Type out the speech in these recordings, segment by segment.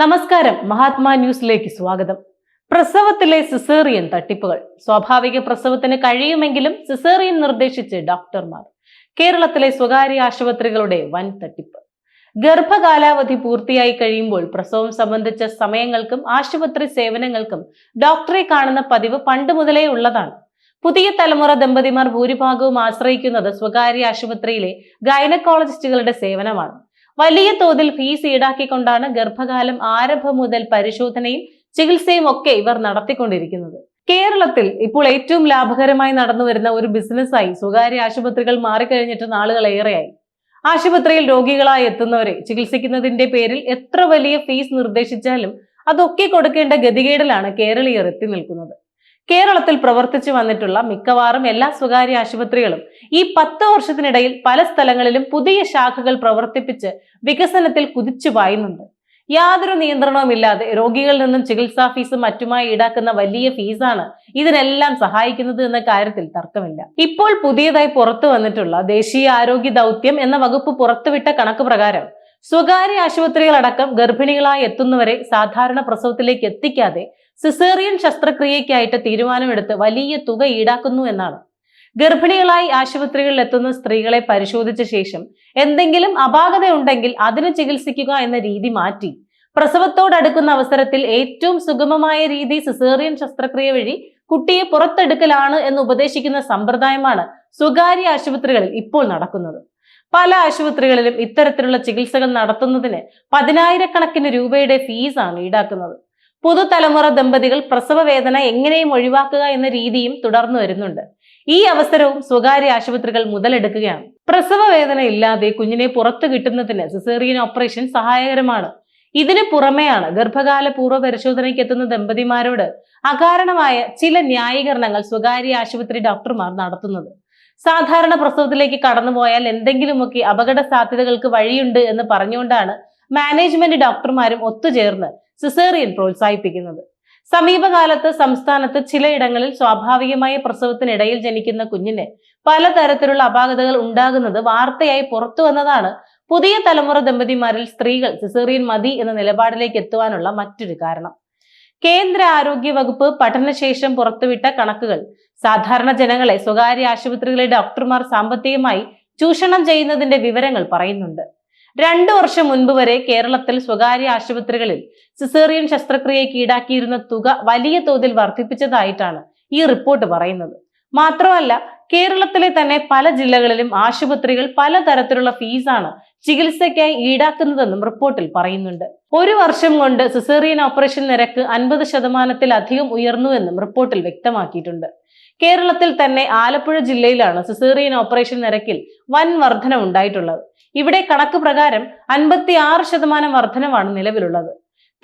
നമസ്കാരം. മഹാത്മാ ന്യൂസിലേക്ക് സ്വാഗതം. പ്രസവത്തിലെ സിസേറിയൻ തട്ടിപ്പുകൾ. സ്വാഭാവിക പ്രസവത്തിന് കഴിയുമെങ്കിലും സിസേറിയൻ നിർദ്ദേശിച്ച് ഡോക്ടർമാർ. കേരളത്തിലെ സ്വകാര്യ ആശുപത്രികളുടെ വൻ തട്ടിപ്പ്. ഗർഭകാലാവധി പൂർത്തിയായി കഴിയുമ്പോൾ പ്രസവം സംബന്ധിച്ച സമയങ്ങൾക്കും ആശുപത്രി സേവനങ്ങൾക്കും ഡോക്ടറെ കാണുന്ന പതിവ് പണ്ട് മുതലേ ഉള്ളതാണ്. പുതിയ തലമുറ ദമ്പതിമാർ ഭൂരിഭാഗവും ആശ്രയിക്കുന്നത് സ്വകാര്യ ആശുപത്രിയിലെ ഗൈനക്കോളജിസ്റ്റുകളുടെ സേവനമാണ്. വലിയ തോതിൽ ഫീസ് ഈടാക്കിക്കൊണ്ടാണ് ഗർഭകാലം ആരംഭം മുതൽ പരിശോധനയും ചികിത്സയും ഒക്കെ ഇവർ നടത്തിക്കൊണ്ടിരിക്കുന്നത്. കേരളത്തിൽ ഇപ്പോൾ ഏറ്റവും ലാഭകരമായി നടന്നു വരുന്ന ഒരു ബിസിനസ്സായി സ്വകാര്യ ആശുപത്രികൾ മാറിക്കഴിഞ്ഞിട്ട് നാളുകൾ ഏറെയായി. ആശുപത്രിയിൽ രോഗികളായി എത്തുന്നവരെ ചികിത്സിക്കുന്നതിന്റെ പേരിൽ എത്ര വലിയ ഫീസ് നിർദ്ദേശിച്ചാലും അതൊക്കെ കൊടുക്കേണ്ട ഗതികേടിലാണ് കേരളീയർ എത്തി നിൽക്കുന്നത്. കേരളത്തിൽ പ്രവർത്തിച്ചു വന്നിട്ടുള്ള മിക്കവാറും എല്ലാ സ്വകാര്യ ആശുപത്രികളും ഈ പത്ത് വർഷത്തിനിടയിൽ പല സ്ഥലങ്ങളിലും പുതിയ ശാഖകൾ പ്രവർത്തിപ്പിച്ച് വികസനത്തിൽ കുതിച്ചു പായുന്നുണ്ട്. യാതൊരു നിയന്ത്രണവുമില്ലാതെ രോഗികളിൽ നിന്നും ചികിത്സാ ഫീസും മറ്റുമായി ഈടാക്കുന്ന വലിയ ഫീസാണ് ഇതിനെല്ലാം സഹായിക്കുന്നത് എന്ന കാര്യത്തിൽ തർക്കമില്ല. ഇപ്പോൾ പുതിയതായി പുറത്തു വന്നിട്ടുള്ള ദേശീയ ആരോഗ്യ ദൗത്യം എന്ന വകുപ്പ് പുറത്തുവിട്ട കണക്ക് പ്രകാരം സ്വകാര്യ ആശുപത്രികളടക്കം ഗർഭിണികളായി എത്തുന്നവരെ സാധാരണ പ്രസവത്തിലേക്ക് എത്തിക്കാതെ സിസേറിയൻ ശസ്ത്രക്രിയയ്ക്കായിട്ട് തീരുമാനമെടുത്ത് വലിയ തുക ഈടാക്കുന്നു എന്നാണ്. ഗർഭിണികളായി ആശുപത്രികളിൽ എത്തുന്ന സ്ത്രീകളെ പരിശോധിച്ച ശേഷം എന്തെങ്കിലും അപാകത ഉണ്ടെങ്കിൽ അതിന് ചികിത്സിക്കുക എന്ന രീതി മാറ്റി. പ്രസവത്തോടടുക്കുന്ന അവസരത്തിൽ ഏറ്റവും സുഗമമായ രീതി സിസേറിയൻ ശസ്ത്രക്രിയ വഴി കുട്ടിയെ പുറത്തെടുക്കലാണ് എന്ന് ഉപദേശിക്കുന്ന സമ്പ്രദായമാണ് സ്വകാര്യ ആശുപത്രികളിൽ ഇപ്പോൾ നടക്കുന്നത്. പല ആശുപത്രികളിലും ഇത്തരത്തിലുള്ള ചികിത്സകൾ നടത്തുന്നതിന് പതിനായിരക്കണക്കിന് രൂപയുടെ ഫീസാണ് ഈടാക്കുന്നത്. പുതുതലമുറ ദമ്പതികൾ പ്രസവ വേദന എങ്ങനെയും ഒഴിവാക്കുക എന്ന രീതിയും തുടർന്നു വരുന്നുണ്ട്. ഈ അവസരവും സ്വകാര്യ ആശുപത്രികൾ മുതലെടുക്കുകയാണ്. പ്രസവ വേദന ഇല്ലാതെ കുഞ്ഞിനെ പുറത്തു കിട്ടുന്നതിന് സിസേറിയൻ ഓപ്പറേഷൻ സഹായകരമാണ്. ഇതിനു പുറമെയാണ് ഗർഭകാല പൂർവ പരിശോധനയ്ക്ക് എത്തുന്ന ദമ്പതിമാരോട് അകാരണമായ ചില ന്യായീകരണങ്ങൾ സ്വകാര്യ ആശുപത്രി ഡോക്ടർമാർ നടത്തുന്നത്. സാധാരണ പ്രസവത്തിലേക്ക് കടന്നുപോയാൽ എന്തെങ്കിലുമൊക്കെ അപകട സാധ്യതകൾക്ക് വഴിയുണ്ട് എന്ന് പറഞ്ഞുകൊണ്ടാണ് മാനേജ്മെന്റ് ഡോക്ടർമാരും ഒത്തുചേർന്ന് സിസേറിയൻ പ്രോത്സാഹിപ്പിക്കുന്നത്. സമീപകാലത്ത് സംസ്ഥാനത്ത് ചിലയിടങ്ങളിൽ സ്വാഭാവികമായ പ്രസവത്തിനിടയിൽ ജനിക്കുന്ന കുഞ്ഞിന് പലതരത്തിലുള്ള അപാകതകൾ ഉണ്ടാകുന്നത് വാർത്തയായി പുറത്തു വന്നതാണ്. പുതിയ തലമുറ ദമ്പതിമാരിൽ സ്ത്രീകൾ സിസേറിയൻ മതി എന്ന നിലപാടിലേക്ക് എത്തുവാനുള്ള മറ്റൊരു കാരണം. കേന്ദ്ര ആരോഗ്യ വകുപ്പ് പഠനശേഷം പുറത്തുവിട്ട കണക്കുകൾ. സാധാരണ ജനങ്ങളെ സ്വകാര്യ ആശുപത്രികളിലെ ഡോക്ടർമാർ സാമ്പത്തികമായി ചൂഷണം ചെയ്യുന്നതിന്റെ വിവരങ്ങൾ പറയുന്നുണ്ട്. രണ്ടു വർഷം മുൻപ് വരെ കേരളത്തിൽ സ്വകാര്യ ആശുപത്രികളിൽ സിസേറിയൻ ശസ്ത്രക്രിയയ്ക്ക് ഈടാക്കിയിരുന്ന തുക വലിയ തോതിൽ വർദ്ധിപ്പിച്ചതായിട്ടാണ് ഈ റിപ്പോർട്ട് പറയുന്നത്. മാത്രമല്ല കേരളത്തിലെ തന്നെ പല ജില്ലകളിലും ആശുപത്രികൾ പലതരത്തിലുള്ള ഫീസാണ് ചികിത്സയ്ക്കായി ഈടാക്കുന്നതെന്നും റിപ്പോർട്ടിൽ പറയുന്നുണ്ട്. ഒരു വർഷം കൊണ്ട് സിസേറിയൻ ഓപ്പറേഷൻ നിരക്ക് അൻപത് ശതമാനത്തിലധികം ഉയർന്നുവെന്നും റിപ്പോർട്ടിൽ വ്യക്തമാക്കിയിട്ടുണ്ട്. കേരളത്തിൽ തന്നെ ആലപ്പുഴ ജില്ലയിലാണ് സിസേറിയൻ ഓപ്പറേഷൻ നിരക്കിൽ വൻ വർധന ഉണ്ടായിട്ടുള്ളത്. ഇവിടെ കണക്ക് പ്രകാരം അൻപത്തി ആറ് ശതമാനം വർധനവാണ് നിലവിലുള്ളത്.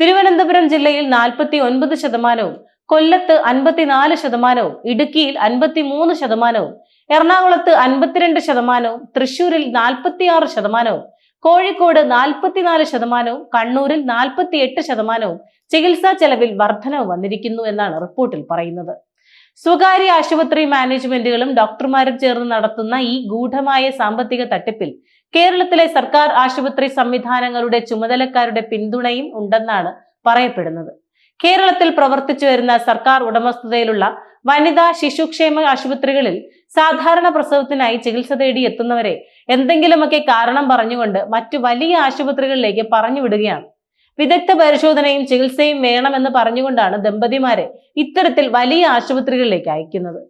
തിരുവനന്തപുരം ജില്ലയിൽ നാൽപ്പത്തി ഒൻപത് ശതമാനവും കൊല്ലത്ത് അൻപത്തിനാല് ശതമാനവും ഇടുക്കിയിൽ അൻപത്തിമൂന്ന് ശതമാനവും എറണാകുളത്ത് അൻപത്തിരണ്ട് ശതമാനവും തൃശൂരിൽ നാൽപ്പത്തിയാറ് ശതമാനവും കോഴിക്കോട് നാൽപ്പത്തിനാല് ശതമാനവും കണ്ണൂരിൽ നാൽപ്പത്തിയെട്ട് ശതമാനവും ചികിത്സാ ചെലവിൽ വർധനവ് വന്നിരിക്കുന്നു എന്നാണ് റിപ്പോർട്ടിൽ പറയുന്നത്. സ്വകാര്യ ആശുപത്രി മാനേജ്മെന്റുകളും ഡോക്ടർമാരും ചേർന്ന് നടത്തുന്ന ഈ ഗൂഢമായ സാമ്പത്തിക തട്ടിപ്പിൽ കേരളത്തിലെ സർക്കാർ ആശുപത്രി സംവിധാനങ്ങളുടെ ചുമതലക്കാരുടെ പിന്തുണയും ഉണ്ടെന്നാണ് പറയപ്പെടുന്നത്. കേരളത്തിൽ പ്രവർത്തിച്ചു വരുന്ന സർക്കാർ ഉടമസ്ഥതയിലുള്ള വനിതാ ശിശുക്ഷേമ ആശുപത്രികളിൽ സാധാരണ പ്രസവത്തിനായി ചികിത്സ തേടി എത്തുന്നവരെ എന്തെങ്കിലുമൊക്കെ കാരണം പറഞ്ഞുകൊണ്ട് മറ്റു വലിയ ആശുപത്രികളിലേക്ക് പറഞ്ഞു വിടുകയാണ്. വിദഗ്ധ പരിശോധനയും ചികിത്സയും വേണമെന്ന് പറഞ്ഞുകൊണ്ടാണ് ദമ്പതിമാരെ ഇത്തരത്തിൽ വലിയ ആശുപത്രികളിലേക്ക് അയക്കുന്നത്.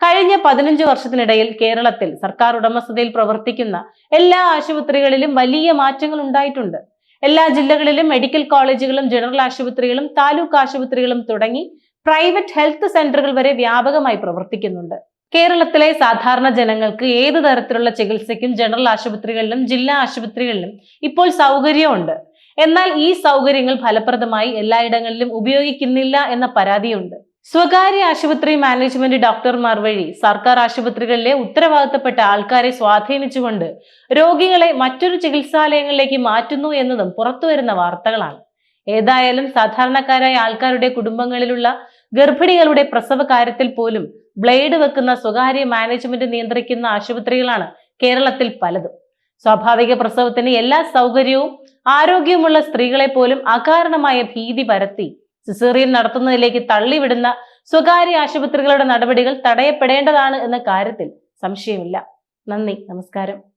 കഴിഞ്ഞ പതിനഞ്ച് വർഷത്തിനിടയിൽ കേരളത്തിൽ സർക്കാർ ഉടമസ്ഥതയിൽ പ്രവർത്തിക്കുന്ന എല്ലാ ആശുപത്രികളിലും വലിയ മാറ്റങ്ങൾ ഉണ്ടായിട്ടുണ്ട്. എല്ലാ ജില്ലകളിലും മെഡിക്കൽ കോളേജുകളും ജനറൽ ആശുപത്രികളും താലൂക്ക് ആശുപത്രികളും തുടങ്ങി പ്രൈവറ്റ് ഹെൽത്ത് സെന്ററുകൾ വരെ വ്യാപകമായി പ്രവർത്തിക്കുന്നുണ്ട്. കേരളത്തിലെ സാധാരണ ജനങ്ങൾക്ക് ഏത് തരത്തിലുള്ള ചികിത്സയ്ക്കും ജനറൽ ആശുപത്രികളിലും ജില്ലാ ആശുപത്രികളിലും ഇപ്പോൾ സൗകര്യമുണ്ട്. എന്നാൽ ഈ സൗകര്യങ്ങൾ ഫലപ്രദമായി എല്ലായിടങ്ങളിലും ഉപയോഗിക്കുന്നില്ല എന്ന പരാതിയുണ്ട്. സ്വകാര്യ ആശുപത്രി മാനേജ്മെന്റ് ഡോക്ടർമാർ വഴി സർക്കാർ ആശുപത്രികളിലെ ഉത്തരവാദിത്തപ്പെട്ട ആൾക്കാരെ സ്വാധീനിച്ചുകൊണ്ട് രോഗികളെ മറ്റൊരു ചികിത്സാലയങ്ങളിലേക്ക് മാറ്റുന്നു എന്നതും പുറത്തുവരുന്ന വാർത്തകളാണ്. ഏതായാലും സാധാരണക്കാരായ ആൾക്കാരുടെ കുടുംബങ്ങളിലുള്ള ഗർഭിണികളുടെ പ്രസവ കാര്യത്തിൽ പോലും ബ്ലേഡ് വെക്കുന്ന സ്വകാര്യ മാനേജ്മെന്റ് നിയന്ത്രിക്കുന്ന ആശുപത്രികളാണ് കേരളത്തിൽ പലതും. സ്വാഭാവിക പ്രസവത്തിന് എല്ലാ സൗകര്യവും ആരോഗ്യവുമുള്ള സ്ത്രീകളെ പോലും അകാരണമായ ഭീതി പരത്തി സിസേറിയൻ നടത്തുന്നതിലേക്ക് തള്ളിവിടുന്ന സ്വകാര്യ ആശുപത്രികളുടെ നടപടികൾ തടയപ്പെടേണ്ടതാണ് എന്ന കാര്യത്തിൽ സംശയമില്ല. നന്ദി. നമസ്കാരം.